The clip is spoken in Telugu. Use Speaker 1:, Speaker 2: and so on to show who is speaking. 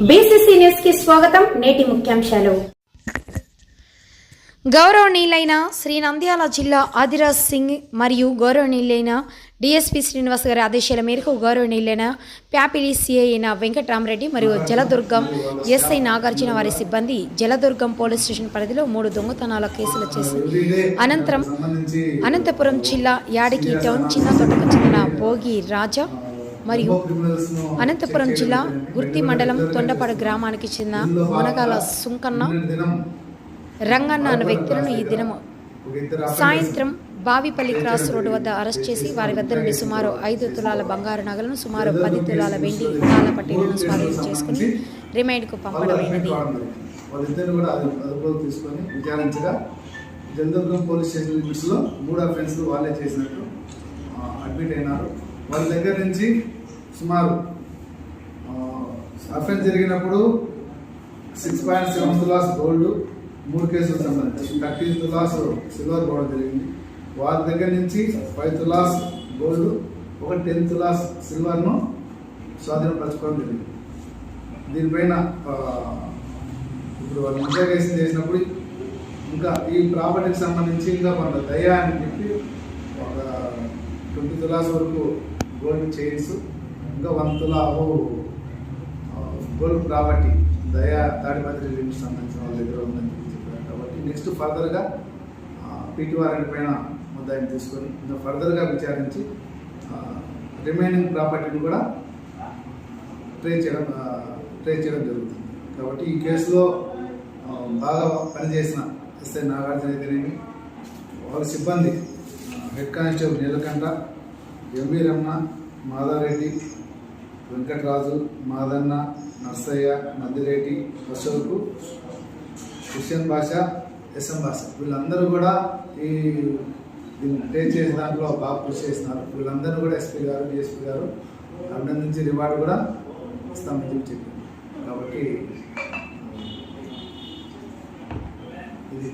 Speaker 1: కి స్వాగతం. నేటి ముఖ్యాంశాలు. గౌరవనీయులైన శ్రీ నంద్యాల జిల్లా ఆదిరాజ్ సింగ్ మరియు గౌరవనీయులైన డిఎస్పి శ్రీనివాస్ గారి ఆదేశాల మేరకు గౌరవనీయులైన ప్యాపిలి సిఐ అయిన వెంకటరామరెడ్డి మరియు జలదుర్గం ఎస్ఐ నాగార్జున వారి సిబ్బంది జలదుర్గం పోలీస్ స్టేషన్ పరిధిలో మూడు దొంగతనాల కేసులు చేసి అనంతరం అనంతపురం జిల్లా యాడికి టౌన్ చిన్న తోటకు చెందిన భోగి రాజా మరియు అనంతపురం జిల్లా గుర్తి మండలం తొండపాడు గ్రామానికి చెందిన మునగాల సుంకన్న రంగన్న అన్న వ్యక్తులను ఈ దినము సాయంత్రం బావిపల్లి క్రాస్ రోడ్డు వద్ద అరెస్ట్ చేసి వారి వద్ద నుండి సుమారు ఐదు తులాల బంగారు నగలను సుమారు పది తులాల వెండి తాళ పట్టీలను స్వాధీనం చేసుకుని రిమైండ్కు పంపడమైనది
Speaker 2: వాళ్ళిద్దరిని కూడా అది అదుపులోకి తీసుకొని విచారించగా జలదుర్గం పోలీస్ స్టేషన్ లిమిట్స్లో మూడు వాళ్ళే చేసినట్టు అడ్మిట్ అయినారు. వాళ్ళ దగ్గర నుంచి సుమారు అఫెన్స్ జరిగినప్పుడు six point seven tolas gold మూడు కేసులు సంబంధించి థర్టీన్ తులాస్ సిల్వర్ కూడా జరిగింది. వాళ్ళ దగ్గర నుంచి ఫైవ్ తులాస్ గోల్డ్ ఒక టెన్ తులాస్ సిల్వర్ను స్వాధీనపరచుకోవడం జరిగింది. దీనిపైన ఇప్పుడు వాళ్ళు ఇంటర్గేషన్ చేసినప్పుడు ఇంకా ఈ ప్రాపర్టీకి సంబంధించి ఇంకా కొంత దయ అని చెప్పి ఒక ట్వంటీ తులాస్ వరకు గోల్డ్ చైన్స్ ఇంకా వన్ తులా గోల్డ్ ప్రాపర్టీ దయా తాడిపత్రి లిమిట్ సంబంధించిన వాళ్ళ దగ్గర ఉందని చెప్పారు. కాబట్టి నెక్స్ట్ ఫర్దర్గా పీటీ పైన ముద్దాయిని తీసుకొని ఇంకా ఫర్దర్గా విచారించి రిమైనింగ్ ప్రాపర్టీని కూడా ట్రే చేయడం ట్రే చేయడం జరుగుతుంది. కాబట్టి ఈ కేసులో బాగా పనిచేసిన ఎస్ఐ నాగార్జున అయితేనేమి వాళ్ళ సిబ్బంది head constable Neelakanta M V Ramana Madhareddy Venkataraju Madanna Narsaiah Nandireddy Ashok Christian Basha S M Basha వీళ్ళందరూ కూడా ఈ దీన్ని చేసిన దాంట్లో బాగా కృషి చేస్తున్నారు. వీళ్ళందరూ కూడా ఎస్పీ గారు డిఎస్పీ గారు అభినందించి రివార్డు కూడా ఇస్తామని చెప్పి చెప్పారు. కాబట్టి ఇది